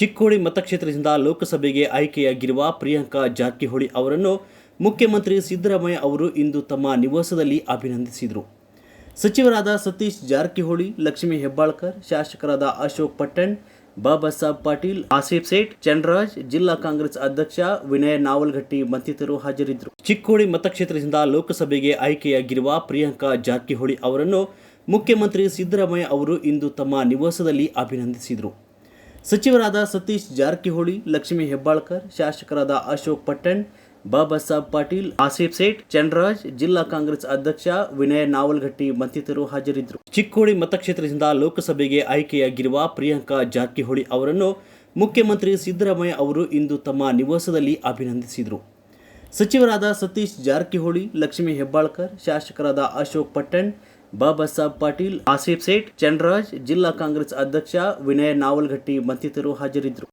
ಚಿಕ್ಕೋಡಿ ಮತಕ್ಷೇತ್ರದಿಂದ ಲೋಕಸಭೆಗೆ ಆಯ್ಕೆಯಾಗಿರುವ ಪ್ರಿಯಾಂಕಾ ಜಾರಕಿಹೊಳಿ ಅವರನ್ನು ಮುಖ್ಯಮಂತ್ರಿ ಸಿದ್ದರಾಮಯ್ಯ ಅವರು ಇಂದು ತಮ್ಮ ನಿವಾಸದಲ್ಲಿ ಅಭಿನಂದಿಸಿದರು. ಸಚಿವರಾದ ಸತೀಶ್ ಜಾರಕಿಹೊಳಿ, ಲಕ್ಷ್ಮೀ ಹೆಬ್ಬಾಳ್ಕರ್, ಶಾಸಕರಾದ ಅಶೋಕ್ ಪಟ್ಟಣ್, ಬಾಬಾ ಸಾಹೇಬ್ ಪಾಟೀಲ್, ಆಸಿಫ್ ಸೇಠ್, ಚಂದ್ರರಾಜ್, ಜಿಲ್ಲಾ ಕಾಂಗ್ರೆಸ್ ಅಧ್ಯಕ್ಷ ವಿನಯ ನಾವಲ್ಗಟ್ಟಿ ಮತ್ತಿತರರು ಹಾಜರಿದ್ದರು. ಚಿಕ್ಕೋಡಿ ಮತಕ್ಷೇತ್ರದಿಂದ ಲೋಕಸಭೆಗೆ ಆಯ್ಕೆಯಾಗಿರುವ ಪ್ರಿಯಾಂಕಾ ಜಾರಕಿಹೊಳಿ ಅವರನ್ನು ಮುಖ್ಯಮಂತ್ರಿ ಸಿದ್ದರಾಮಯ್ಯ ಅವರು ಇಂದು ತಮ್ಮ ನಿವಾಸದಲ್ಲಿ ಅಭಿನಂದಿಸಿದರು. ಸಚಿವರಾದ ಸತೀಶ್ ಜಾರಕಿಹೊಳಿ, ಲಕ್ಷ್ಮೀ ಹೆಬ್ಬಾಳ್ಕರ್, ಶಾಸಕರಾದ ಅಶೋಕ್ ಪಟ್ಟಣ್, ಬಾಬಾ ಸಾಬ್ ಪಾಟೀಲ್, ಆಸಿಫ್ ಸೇಠ್ ಚಂದ್ರರಾಜ್ ಜಿಲ್ಲಾ ಕಾಂಗ್ರೆಸ್ ಅಧ್ಯಕ್ಷ ವಿನಯ ನಾವಲ್ಗಟ್ಟಿ ಮತ್ತಿತರರು ಹಾಜರಿದ್ದರು. ಚಿಕ್ಕೋಡಿ ಮತಕ್ಷೇತ್ರದಿಂದ ಲೋಕಸಭೆಗೆ ಆಯ್ಕೆಯಾಗಿರುವ ಪ್ರಿಯಾಂಕಾ ಜಾರಕಿಹೊಳಿ ಅವರನ್ನು ಮುಖ್ಯಮಂತ್ರಿ ಸಿದ್ದರಾಮಯ್ಯ ಅವರು ಇಂದು ತಮ್ಮ ನಿವಾಸದಲ್ಲಿ ಅಭಿನಂದಿಸಿದರು. ಸಚಿವರಾದ ಸತೀಶ್ ಜಾರಕಿಹೊಳಿ, ಲಕ್ಷ್ಮೀ ಹೆಬ್ಬಾಳ್ಕರ್, ಶಾಸಕರಾದ ಅಶೋಕ್ ಪಟ್ಟಣ್ ಬಾಬಾ ಸಾಬ್ ಪಾಟೀಲ್ ಆಸಿಫ್ ಸೇಠ್ ಚಂದ್ರರಾಜ್ ಜಿಲ್ಲಾ ಕಾಂಗ್ರೆಸ್ ಅಧ್ಯಕ್ಷ ವಿನಯ ನಾವಲ್ಗಟ್ಟಿ ಮತ್ತಿತರರು ಹಾಜರಿದ್ದರು.